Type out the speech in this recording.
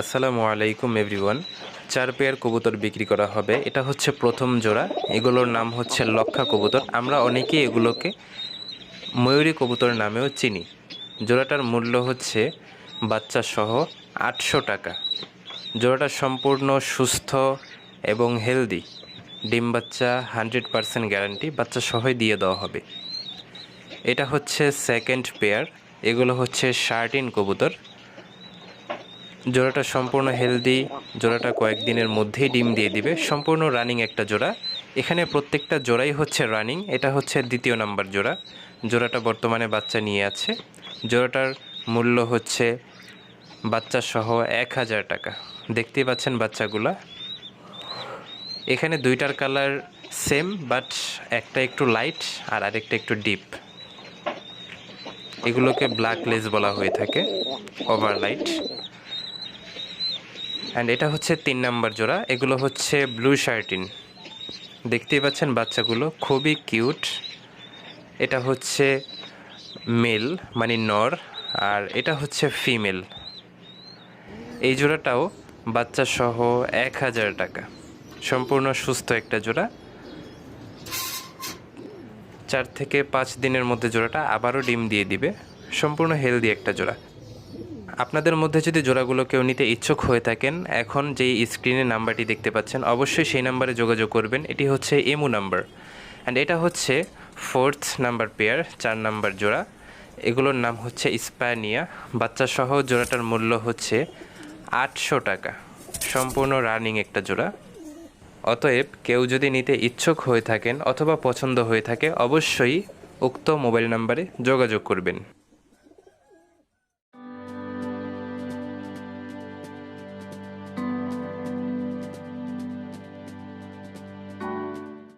আসসালামু আলাইকুম এভরিওয়ান চার পেয়ার কবুতর বিক্রি করা হবে। এটা হচ্ছে প্রথম জোড়া। এগুলোর নাম হচ্ছে লক্ষা কবুতর। আমরা অনেকেই এগুলোকে ময়ূরী কবুতর নামেও চিনি। জোড়াটার মূল্য হচ্ছে বাচ্চা সহ আটশো টাকা। জোড়াটা সম্পূর্ণ সুস্থ এবং হেলদি ডিম বাচ্চা হান্ড্রেড পারসেন্ট গ্যারান্টি, বাচ্চা সহই দিয়ে দেওয়া হবে। এটা হচ্ছে সেকেন্ড পেয়ার এগুলো হচ্ছে শার্টিন কবুতর। জোড়াটা সম্পূর্ণ হেলদি জোড়াটা কয়েকদিনের মধ্যেই ডিম দিয়ে দিবে। সম্পূর্ণ রানিং একটা জোড়া। এখানে প্রত্যেকটা জোড়াই হচ্ছে রানিং এটা হচ্ছে দ্বিতীয় নাম্বার জোড়া। জোড়াটা বর্তমানে বাচ্চা নিয়ে আছে। জোড়াটার মূল্য হচ্ছে বাচ্চা সহ এক হাজার টাকা। দেখতেই পাচ্ছেন বাচ্চাগুলা। এখানে দুইটার কালার সেম, বাট একটা একটু লাইট আর আরেকটা একটু ডিপ। এগুলোকে ব্ল্যাক লেস বলা হয়ে থাকে, ওভার লাইট। অ্যান্ড এটা হচ্ছে তিন নাম্বার জোড়া, এগুলো হচ্ছে ব্লু শার্টিন। দেখতেই পাচ্ছেন বাচ্চাগুলো, খুবই কিউট। এটা হচ্ছে মেল মানে নর, আর এটা হচ্ছে ফিমেল। এই জোড়াটাও বাচ্চা সহ এক হাজার টাকা। সম্পূর্ণ সুস্থ একটা জোড়া। চার থেকে পাঁচ দিনের মধ্যে জোড়াটা আবারও ডিম দিয়ে দিবে। সম্পূর্ণ হেলদি একটা জোড়া। আপনাদের মধ্যে যদি জোড়াগুলো কেউ নিতে ইচ্ছুক হয়ে থাকেন, এখন যেই স্ক্রিনে নাম্বারটি দেখতে পাচ্ছেন, অবশ্যই সেই নাম্বারে যোগাযোগ করবেন। এটি হচ্ছে এমু নাম্বার অ্যান্ড এটা হচ্ছে ফোর্থ নাম্বার পেয়ার চার নাম্বার জোড়া। এগুলোর নাম হচ্ছে স্প্যানিয়া বাচ্চা সহ জোড়াটার মূল্য হচ্ছে আটশো টাকা। সম্পূর্ণ রানিং একটা জোড়া। অতএব কেউ যদি নিতে ইচ্ছুক হয়ে থাকেন অথবা পছন্দ হয়ে থাকে, অবশ্যই উক্ত মোবাইল নাম্বারে যোগাযোগ করবেন।